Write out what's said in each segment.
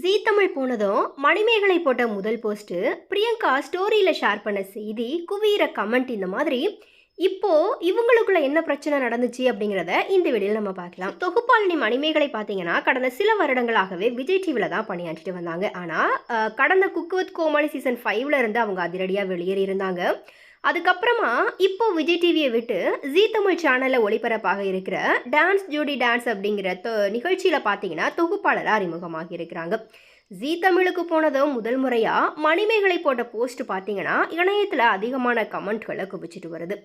ஜீ தமிழ் போனதும் மணிமேகலை போட்ட முதல் போஸ்ட்டு பிரியங்கா ஸ்டோரியில் ஷேர் பண்ண செய்தி குவியிற கமெண்ட் இந்த மாதிரி. இப்போது இவங்களுக்குள்ள என்ன பிரச்சனை நடந்துச்சு அப்படிங்கிறத இந்த வீடியோவில் நம்ம பார்க்கலாம். தொகுப்பாளினி மணிமேகலை பார்த்தீங்கன்னா கடந்த சில வருடங்களாகவே விஜய் டிவியில் தான் பணியாற்றிட்டு வந்தாங்க. ஆனால் கடந்த குக்குவத் கோமாளி சீசன் ஃபைவ்ல இருந்து அவங்க அதிரடியாக வெளியேறி இருந்தாங்க. அதுக்கப்புறமா இப்போ விஜய் டிவியை விட்டு ஜீ தமிழ் சேனலில் ஒளிபரப்பாக இருக்கிற டான்ஸ் ஜோடி டான்ஸ் அப்படிங்கிற நிகழ்ச்சியில் பார்த்தீங்கன்னா தொகுப்பாளராக அறிமுகமாக இருக்கிறாங்க. ஜீ தமிழுக்கு போனதும் முதல் முறையாக மணிமேகலை போட்ட போஸ்ட் பார்த்தீங்கன்னா இணையத்தில் அதிகமான கமெண்ட்களை குவிச்சிட்டு வருது.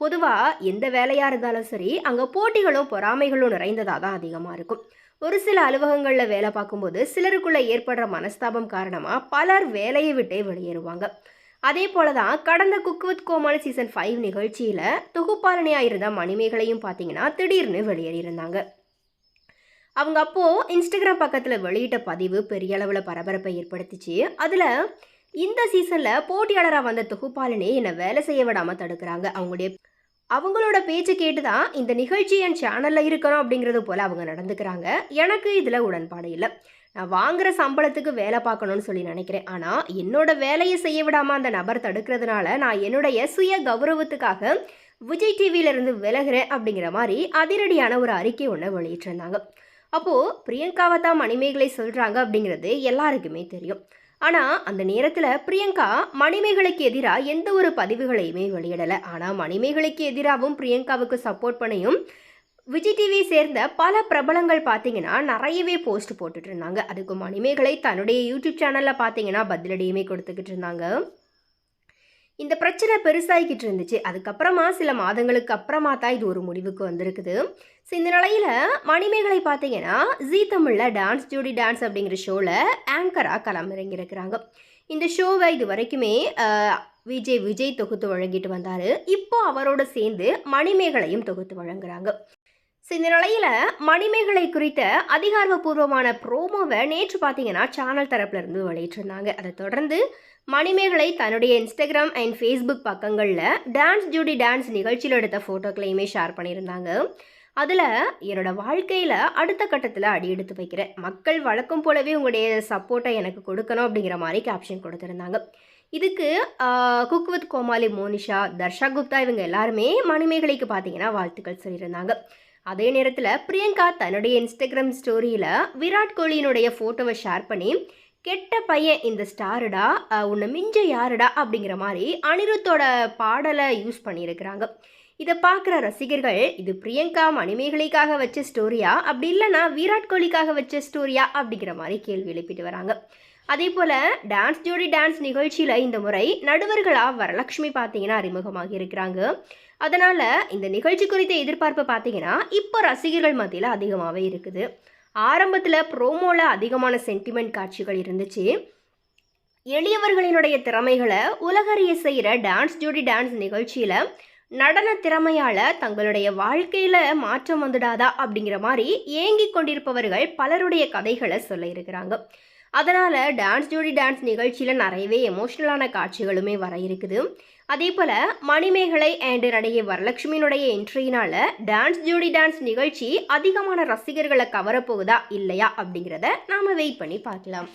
பொதுவாக எந்த வேலையாக இருந்தாலும் சரி அங்கே போட்டிகளும் பொறாமைகளும் நிறைந்ததாக தான் அதிகமாக இருக்கும். ஒரு சில அலுவலகங்களில் வேலை பார்க்கும்போது சிலருக்குள்ளே ஏற்படுற மனஸ்தாபம் காரணமாக பலர் வேலையை விட்டே வெளியேறுவாங்க. அதே போல தான் கடந்த cook with Komali season five நிகழ்ச்சியில் தொகுப்பாளனையாக இருந்த மணிமேகலையும் பார்த்தீங்கன்னா திடீர்னு வெளியேறியிருந்தாங்க. அவங்க அப்போது இன்ஸ்டாகிராம் பக்கத்தில் வெளியிட்ட பதிவு பெரிய அளவில் பரபரப்பை ஏற்படுத்திச்சு. அதில் இந்த சீசனில் போட்டியாளராக வந்த தொகுப்பாளனே என்னை வேலை செய்ய விடாமல் தடுக்கிறாங்க. அவங்களுடைய அவங்களோட பேச்சு கேட்டு தான் இந்த நிகழ்ச்சி என் சேனலில் இருக்கணும் அப்படிங்கிறது போல் அவங்க நடந்துக்கிறாங்க. எனக்கு இதில் உடன்பாடு இல்லை. நான் வாங்குற சம்பளத்துக்கு வேலை பார்க்கணும்னு சொல்லி நினைக்கிறேன். ஆனால் என்னோட வேலையை செய்ய விடாமல் அந்த நபர் தடுக்கிறதுனால நான் என்னுடைய சுய கௌரவத்துக்காக விஜய் டிவியிலிருந்து விலகிறேன் அப்படிங்கிற மாதிரி அதிரடியான ஒரு அறிக்கை ஒன்று வெளியிட்டிருந்தாங்க. அப்போது பிரியங்காவை தான் மணிமேகலை சொல்கிறாங்க அப்படிங்கிறது எல்லாருக்குமே தெரியும். ஆனால் அந்த நேரத்தில் பிரியங்கா மணிமேகலைக்கு எதிராக எந்த ஒரு பதிவுகளையுமே வெளியிடலை. ஆனால் மணிமேகலைக்கு எதிராகவும் பிரியங்காவுக்கு சப்போர்ட் பண்ணியும் விஜய் டிவி சேர்ந்த பல பிரபலங்கள் பார்த்தீங்கன்னா நிறையவே போஸ்ட் போட்டுட்டு இருந்தாங்க. அதுக்கு மணிமேகலை தன்னுடைய யூடியூப் சேனலில் பார்த்தீங்கன்னா பதிலடியுமே கொடுத்துக்கிட்டு இருந்தாங்க. இந்த பிரச்சனை பெருசாகிக்கிட்டு இருந்துச்சு. அதுக்கப்புறமா சில மாதங்களுக்கு அப்புறமா தான் இது ஒரு முடிவுக்கு வந்திருக்குது. ஸோ இந்த நிலையில் மணிமேகலை பார்த்தீங்கன்னா ஜி தமிழில் டான்ஸ் ஜோடி டான்ஸ் அப்படிங்கிற ஷோவில் ஆங்கராக களமிறங்கியிருக்கிறாங்க. இந்த ஷோவை இது வரைக்குமே விஜய் விஜய் தொகுத்து வழங்கிட்டு வந்தார். இப்போ அவரோட சேர்ந்து மணிமேகலையும் தொகுத்து வழங்குறாங்க. இந்த நிலையில் மணிமேகலை குறித்த அதிகாரப்பூர்வமான ப்ரோமோவை நேற்று பார்த்தீங்கன்னா சேனல் தரப்புலேருந்து வெளியிட்டிருந்தாங்க. அதை தொடர்ந்து மணிமேகலை தன்னுடைய இன்ஸ்டாகிராம் அண்ட் ஃபேஸ்புக் பக்கங்களில் டான்ஸ் ஜூடி டான்ஸ் நிகழ்ச்சியில் எடுத்த ஃபோட்டோக்களையுமே ஷேர் பண்ணியிருந்தாங்க. அதில் என்னோட வாழ்க்கையில் அடுத்த கட்டத்தில் அடி எடுத்து வைக்கிறேன். மக்கள் வழக்கம் போலவே உங்களுடைய சப்போர்ட்டை எனக்கு கொடுக்கணும் அப்படிங்கிற மாதிரி கேப்ஷன் கொடுத்துருந்தாங்க. இதுக்கு குக் வித் கோமாளி மோனிஷா தர்ஷா குப்தா இவங்க எல்லாருமே மணிமேகலைக்கு பார்த்தீங்கன்னா வாழ்த்துக்கள் சொல்லியிருந்தாங்க. அதே நேரத்தில் பிரியங்கா தன்னுடைய இன்ஸ்டாகிராம் ஸ்டோரியில் விராட் கோலியினுடைய ஃபோட்டோவை ஷேர் பண்ணி கெட்ட பையன் இந்த ஸ்டாருடா உன்னை மிஞ்ச யாருடா? அப்படிங்கிற மாதிரி அனிருத்தோட பாடலை யூஸ் பண்ணியிருக்கிறாங்க. இதை பார்க்குற ரசிகர்கள் இது பிரியங்கா மணிமேகலைக்காக வச்ச ஸ்டோரியா அப்படி இல்லைன்னா விராட் கோலிக்காக வச்ச ஸ்டோரியா அப்படிங்கிற மாதிரி கேள்வி எழுப்பிட்டு வராங்க. அதே போல் டான்ஸ் ஜோடி டான்ஸ் நிகழ்ச்சியில் இந்த முறை நடுவர்களாக வரலட்சுமி பார்த்தீங்கன்னா அறிமுகமாக இருக்கிறாங்க. அதனால் இந்த நிகழ்ச்சி குறித்த எதிர்பார்ப்பு பார்த்தீங்கன்னா இப்போ ரசிகர்கள் மத்தியில் அதிகமாகவே இருக்குது. ஆரம்பத்தில் ப்ரோமோவில் அதிகமான சென்டிமெண்ட் காட்சிகள் இருந்துச்சு. எளியவர்களினுடைய திறமைகளை உலகறிய செய்கிற டான்ஸ் ஜோடி டான்ஸ் நிகழ்ச்சியில் நடன திறமையால் தங்களுடைய வாழ்க்கையில் மாற்றம் வந்துடாதா அப்படிங்கிற மாதிரி ஏங்கி கொண்டிருப்பவர்கள் பலருடைய கதைகளை சொல்ல இருக்கிறாங்க. அதனால் டான்ஸ் ஜோடி டான்ஸ் நிகழ்ச்சியில் நிறையவே எமோஷ்னலான காட்சிகளுமே வர இருக்குது. அதே போல் மணிமேகலை அண்ட் நடிகை வரலட்சுமியினுடைய என்ட்ரியினால் டான்ஸ் ஜோடி டான்ஸ் நிகழ்ச்சி அதிகமான ரசிகர்களை கவரப்போகுதா இல்லையா அப்படிங்கிறத நாம் வெயிட் பண்ணி பார்க்கலாம்.